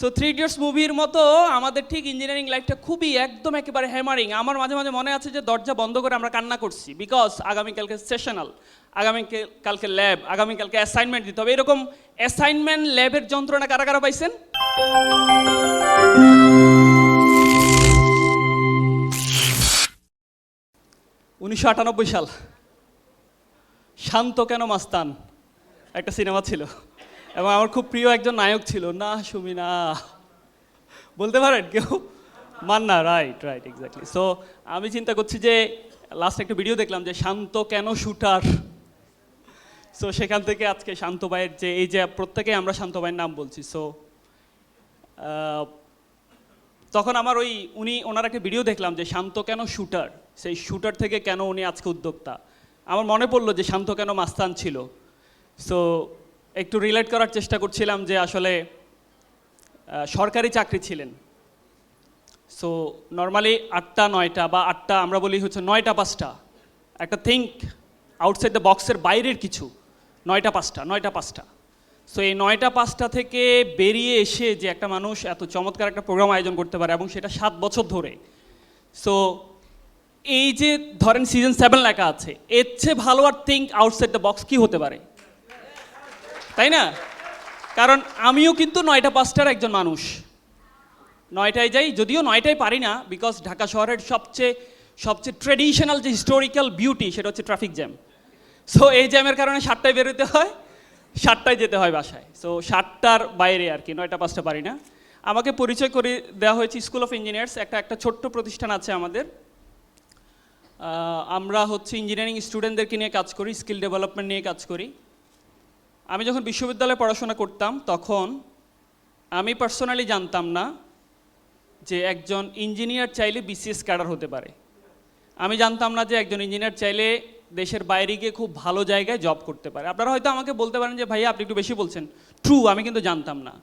So three idiots মুভির মতো আমাদের ঠিক ইঞ্জিনিয়ারিং লাইফটা খুবই একদম একেবারে হ্যামারিং আমার মাঝে মাঝে মনে আছে যে দরজা বন্ধ করে আমরা কান্না করছি বিকজ আগামীকালকে সেশনাল আগামী কালকে ল্যাব আগামীকালকে অ্যাসাইনমেন্ট দিতে হবে। এরকম অ্যাসাইনমেন্ট ল্যাবের যন্ত্রণা কারা কারা পাইছেন? উনিশশো আটানব্বই সাল। শান্ত কেন মাস্তান? একটা সিনেমা ছিল। এবং আমার খুব প্রিয় একজন নায়ক ছিল। না সুমি না বলতে পারেন, কেউ? Manna right right exactly so আমি চিন্তা করছি যে লাস্ট একটা ভিডিও দেখলাম যে, শান্ত কেন শুটার? সো সেখান থেকে আজকে শান্ত ভাইয়ের যে, এই যে, প্রত্যেকে আমরা শান্ত ভাইয়ের নাম বলছি। সো তখন আমার ওই, উনি ওনার একটা ভিডিও দেখলাম যে, শান্ত কেন শুটার? সেই শুটার থেকে কেন উনি আজকে উদ্যোক্তা? আমার মনে পড়ল যে, শান্ত কেন মাস্তান ছিল? সো একটু রিলেট করার চেষ্টা করছিলাম যে আসলে সরকারি চাকরি ছিলেন। সো নর্মালি আটটা, নয়টা বা আটটা, আমরা বলি হচ্ছে নয়টা, পাঁচটা। একটা থিঙ্ক আউটসাইড দ্য বক্সের বাইরের কিছু। নয়টা, পাঁচটা নয়টা, পাঁচটা। সো এই নয়টা, পাঁচটা থেকে বেরিয়ে এসে যে একটা মানুষ এত চমৎকার একটা প্রোগ্রাম আয়োজন করতে পারে এবং সেটা সাত বছর ধরে। সো এই যে ধরেন সিজন সেভেন লেখা আছে, এর চেয়ে ভালো আর থিঙ্ক আউটসাইড দ্য বক্স কি হতে পারে? তাই না? কারণ আমিও কিন্তু নয়টা পাঁচটার একজন মানুষ। নয়টায় যাই, যদিও নয়টায় পারি না বিকজ ঢাকা শহরের সবচেয়ে সবচেয়ে ট্রেডিশনাল যে হিস্টোরিক্যাল বিউটি সেটা হচ্ছে ট্রাফিক জ্যাম সো এই জ্যামের কারণে সাতটায় বেরোতে হয়, সাতটায় যেতে হয় বাসায়। সো সাতটার বাইরে আর কি, নয়টা পাঁচটা পারি না। আমাকে পরিচয় করে দেওয়া হয়েছে স্কুল অফ ইঞ্জিনিয়ার্স একটা একটা ছোট্ট প্রতিষ্ঠান আছে আমাদের। আমরা হচ্ছে ইঞ্জিনিয়ারিং স্টুডেন্টদেরকে নিয়ে কাজ করি স্কিল ডেভেলপমেন্ট নিয়ে কাজ করি। আমি যখন বিশ্ববিদ্যালয়ে পড়াশোনা করতাম, তখন আমি পার্সোনালি জানতাম না যে একজন ইঞ্জিনিয়ার চাইলে বিসিএস ক্যাডার হতে পারে। আমি জানতাম না যে একজন ইঞ্জিনিয়ার চাইলে দেশের বাইরে গিয়ে খুব ভালো জায়গায় জব করতে পারে। আপনারা হয়তো আমাকে বলতে পারেন যে, ভাইয়া, আপনি একটু বেশি বলছেন। ট্রু আমি কিন্তু জানতাম না।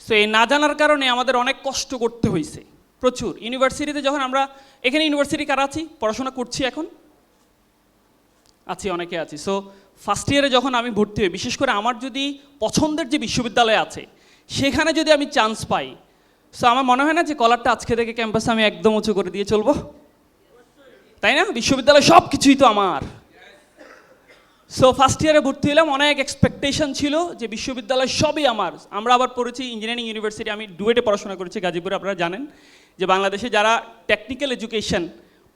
সো এই না জানার কারণে আমাদের অনেক কষ্ট করতে হয়েছে প্রচুর। ইউনিভার্সিটিতে যখন আমরা, এখানে ইউনিভার্সিটি কারা আছি? পড়াশোনা করছি এখন? আছি, অনেকে আছি। সো ফার্স্ট ইয়ারে যখন আমি ভর্তি হই, বিশেষ করে আমার যদি পছন্দের যে বিশ্ববিদ্যালয় আছে, সেখানে যদি আমি চান্স পাই সো আমার মনে হয় না যে কলারটা আজকে থেকে ক্যাম্পাসে আমি একদম উঁচু করে দিয়ে চলবো? তাই না? বিশ্ববিদ্যালয় সব কিছুই তো আমার। সো ফার্স্ট ইয়ারে ভর্তি হলাম, অনেক এক্সপেকটেশন ছিল যে বিশ্ববিদ্যালয় সবই আমার। আমরা আবার পড়েছি ইঞ্জিনিয়ারিং ইউনিভার্সিটি আমি ডুয়েটে পড়াশোনা করেছি, গাজীপুরে আপনারা জানেন যে বাংলাদেশে যারা টেকনিক্যাল এডুকেশন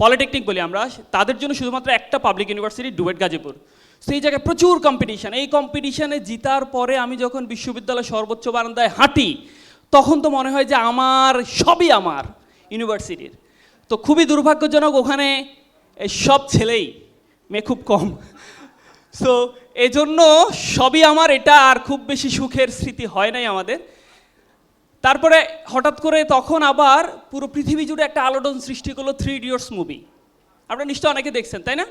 পলিটেকনিক বলি আমরা, তাদের জন্য শুধুমাত্র একটা পাবলিক ইউনিভার্সিটি ডুয়েট গাজীপুর। সেই জায়গায় প্রচুর কম্পিটিশান এই কম্পিটিশানে জিতার পরে আমি যখন বিশ্ববিদ্যালয় সর্বোচ্চ বারান্দায় হাঁটি, তখন তো মনে হয় যে আমার সবই আমার ইউনিভার্সিটির তো খুবই দুর্ভাগ্যজনক ওখানে সব ছেলেই, মেয়ে খুব কম। সো এজন্য সবই আমার, এটা আর খুব বেশি সুখের স্মৃতি হয় নাই আমাদের। তারপরে হঠাৎ করে তখন আবার পুরো পৃথিবী জুড়ে একটা আলোড়ন সৃষ্টি করল থ্রি ইডিয়টস মুভি আপনারা নিশ্চয় অনেকে দেখছেন, তাই না?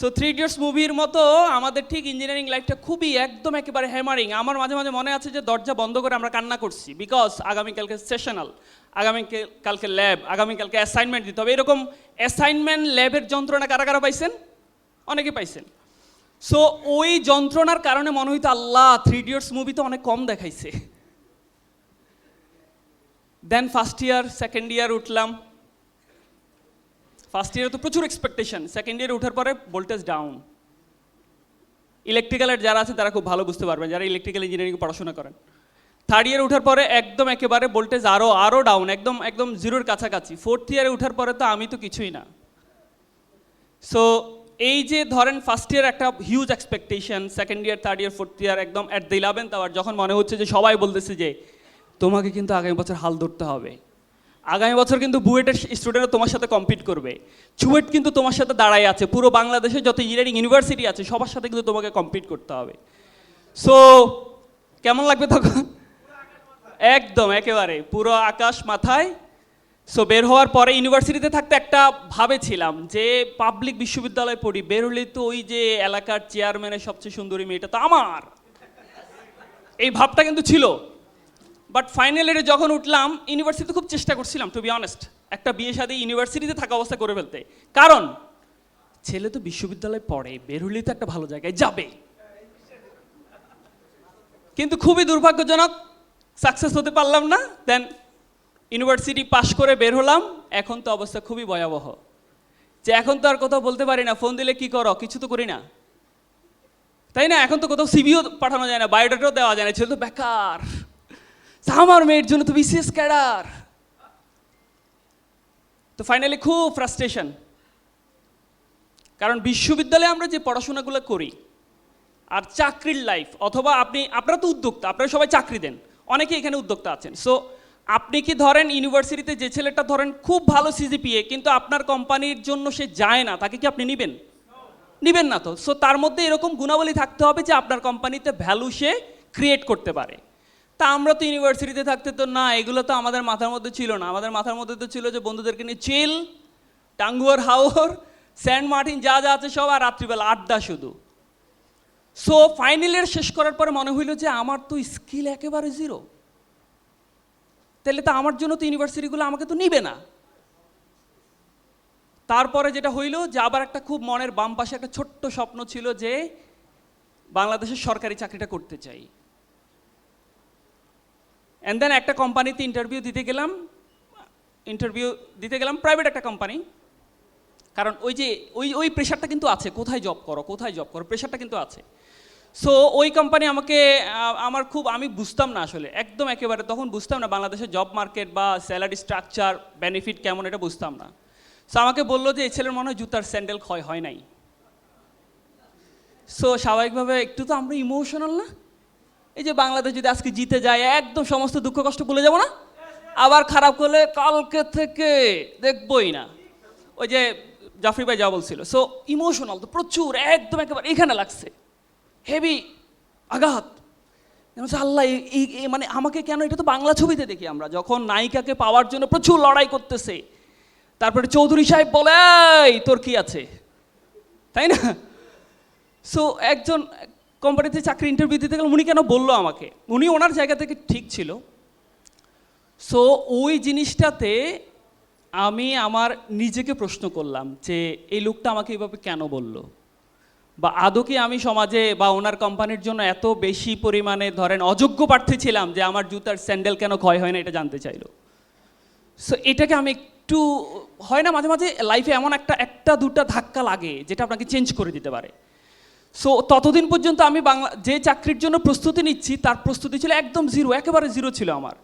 সো থ্রি ইডিয়টস মুভির মতো আমাদের ঠিক ইঞ্জিনিয়ারিং লাইফটা খুবই একদম একেবারে হ্যামারিং আমার মাঝে মাঝে মনে আছে যে দরজা বন্ধ করে আমরা কান্না করছি বিকজ আগামীকালকে সেশনাল আগামী কালকে ল্যাব আগামীকালকে অ্যাসাইনমেন্ট দিতে হবে। এরকম অ্যাসাইনমেন্ট ল্যাবের যন্ত্রণা কারা কারা পাইছেন? অনেকে পাইছেন। সো ওই যন্ত্রণার কারণে মনে হইতো, আল্লাহ থ্রি ইডিয়টস মুভি তো অনেক কম দেখাইছে। দেন ফার্স্ট ইয়ার সেকেন্ড ইয়ার উঠলাম। ফার্স্ট ইয়ারে তো প্রচুর এক্সপেকটেশন সেকেন্ড ইয়ারে ওঠার পরে ভোল্টেজ ডাউন ইলেকট্রিক্যালের যারা আছে তারা খুব ভালো বুঝতে পারবেন, যারা ইলেকট্রিক্যাল ইঞ্জিনিয়ারিং পড়াশোনা করেন। থার্ড ইয়ারে ওঠার পরে একদম একেবারে ভোল্টেজ আরও আরও ডাউন একদম একদম জিরোর কাছাকাছি। ফোর্থ ইয়ারে ওঠার পরে তো আমি তো কিছুই না। সো এই যে ধরেন ফার্স্ট ইয়ার একটা huge expectation second year third year fourth year একদম অ্যাট দ্য ইলেভেন্থ আওয়ার যখন মনে হচ্ছে যে সবাই বলতেছে যে তোমাকে কিন্তু আগামী বছর হাল ধরতে হবে। আগামী বছর কিন্তু বুয়েটের স্টুডেন্টরা তোমার সাথে কম্পিট করবে। চুয়েট কিন্তু তোমার সাথে দাঁড়ায় আছে, পুরো বাংলাদেশে যত ইঞ্জিনিয়ারিং ইউনিভার্সিটি আছে, সবার সাথে কিন্তু তোমাকে কম্পিট করতে হবে। সো কেমন লাগবে তখন? একদম, একেবারে, পুরো আকাশ মাথায়। সো বের হওয়ার পরে ইউনিভার্সিটিতে থাকতে একটা ভাবেছিলাম যে পাবলিক বিশ্ববিদ্যালয়ে পড়ি বের হলে তো ওই যে এলাকার চেয়ারম্যানের সবচেয়ে সুন্দরী মেয়েটা তো আমার। এই ভাবটা কিন্তু ছিল। বাট ফাইনাল ইয়ারে যখন উঠলাম ইউনিভার্সিটিতে খুব চেষ্টা করছিলাম টু বি অনেস্ট একটা বিয়ে শাদী ইউনিভার্সিটিতে থাকা অবস্থা করে ফেলতে। কারণ, ছেলে তো বিশ্ববিদ্যালয়ে পড়ে, বের হলেই তো একটা ভালো জায়গায় যাবে। কিন্তু খুবই দুর্ভাগ্যজনক সাকসেস হতে পারলাম না দেন ইউনিভার্সিটি পাশ করে বের হলাম। এখন তো অবস্থা খুবই ভয়াবহ। যে এখন তো আর কোথাও বলতে পারি না ফোন দিলে কি করো? কিছু তো করি না। তাই না? এখন তো কোথাও সিবিও পাঠানো যায় না বায়োডাটাও দেওয়া যায় না, ছেলে তো বেকার। তা আমার মেয়ের জন্য তো বিসিএস ক্যাডার তো ফাইনালি খুব ফ্রাস্ট্রেশন কারণ বিশ্ববিদ্যালয়ে আমরা যে পড়াশোনাগুলো করি, আর চাকরির লাইফ অথবা আপনি, আপনারা তো উদ্যোক্তা, আপনারা সবাই চাকরি দেন অনেকে এখানে উদ্যোক্তা আছেন। সো আপনি কি ধরেন ইউনিভার্সিটিতে যে ছেলেটা ধরেন খুব ভালো সিজিপিএ কিন্তু আপনার কোম্পানির জন্য সে যায় না, তাকে কি আপনি নেবেন? নেবেন না তো। সো তার মধ্যে এরকম গুণাবলী থাকতে হবে যে আপনার কোম্পানিতে ভ্যালু সে ক্রিয়েট করতে পারে। তা আমরা তো ইউনিভার্সিটিতে থাকতে তো না, এগুলো তো আমাদের মাথার মধ্যে ছিল না। আমাদের মাথার মধ্যে তো ছিল যে বন্ধুদেরকে নিয়ে চিল, টাঙ্গুয়ার হাওর স্যান্ড মার্টিন যা যা আছে সব, আর রাত্রিবেলা আড্ডা শুধু। সো ফাইনাল ইয়ার শেষ করার পরে মনে হইল যে আমার তো স্কিল একেবারে জিরো তাহলে তো আমার জন্য তো ইউনিভার্সিটিগুলো আমাকে তো নিবে না। তারপরে যেটা হইল যে আবার একটা খুব মনের বাম পাশে একটা ছোট্ট স্বপ্ন ছিল যে বাংলাদেশের সরকারি চাকরিটা করতে চাই। অ্যান্ড দেন একটা কোম্পানিতে ইন্টারভিউ দিতে গেলাম ইন্টারভিউ দিতে গেলাম প্রাইভেট একটা কোম্পানি কারণ ওই যে, ওই ওই প্রেশারটা কিন্তু আছে, কোথায় জব করো, কোথায় জব করো প্রেশারটা কিন্তু আছে। সো ওই কোম্পানি আমাকে আমার খুব, আমি বুঝতাম না আসলে, একদম একেবারে, তখন বুঝতাম না বাংলাদেশের জব মার্কেট বা স্যালারি স্ট্রাকচার বেনিফিট কেমন, এটা বুঝতাম না। সো আমাকে বলল যে, এই ছেলের মনে হয় জুতার স্যান্ডেল ক্ষয় হয় নাই। সো স্বাভাবিকভাবে একটু তো আমরা ইমোশনাল না? এই যে বাংলাদেশ যদি আজকে জিতে যায়, একদম সমস্ত দুঃখ কষ্ট ভুলে যাব না? আবার খারাপ করলে কালকে থেকে দেখবই না। ওই যে জাফরি ভাই যা বলছিল সো ইমোশনাল তো প্রচুর, একদম একেবারে এখানে লাগছে। হেভি আঘাত। আল্লাহ এই মানে আমাকে কেন, এটা তো বাংলা ছবিতে দেখি আমরা, যখন নায়িকাকে পাওয়ার জন্য প্রচুর লড়াই করতেছে। তারপরে চৌধুরী সাহেব বলে তোর কি আছে? তাই না? সো একজন কোম্পানিতে চাকরি ইন্টারভিউ দিতে গেলে উনি কেন বলল আমাকে? উনি ওনার জায়গা থেকে ঠিক ছিল। সো ওই জিনিসটাতে আমি আমার নিজেকে প্রশ্ন করলাম যে, এই লোকটা আমাকে এইভাবে কেন বলল? বা আদৌ কি আমি সমাজে বা ওনার কোম্পানির জন্য এত বেশি পরিমাণে ধরেন অযোগ্য প্রার্থী ছিলাম যে আমার জুতার স্যান্ডেল কেন ক্ষয় হয় না এটা জানতে চাইলো? সো এটাকে আমি একটু, হয় না মাঝে মাঝে লাইফে এমন একটা একটা দুটা ধাক্কা লাগে যেটা আপনাকে চেঞ্জ করে দিতে পারে। সো ততদিন পর্যন্ত আমি বাংলা যে চাকরির জন্য প্রস্তুতি নিচ্ছি, তার প্রস্তুতি ছিল একদম জিরো একেবারে জিরো ছিল আমার।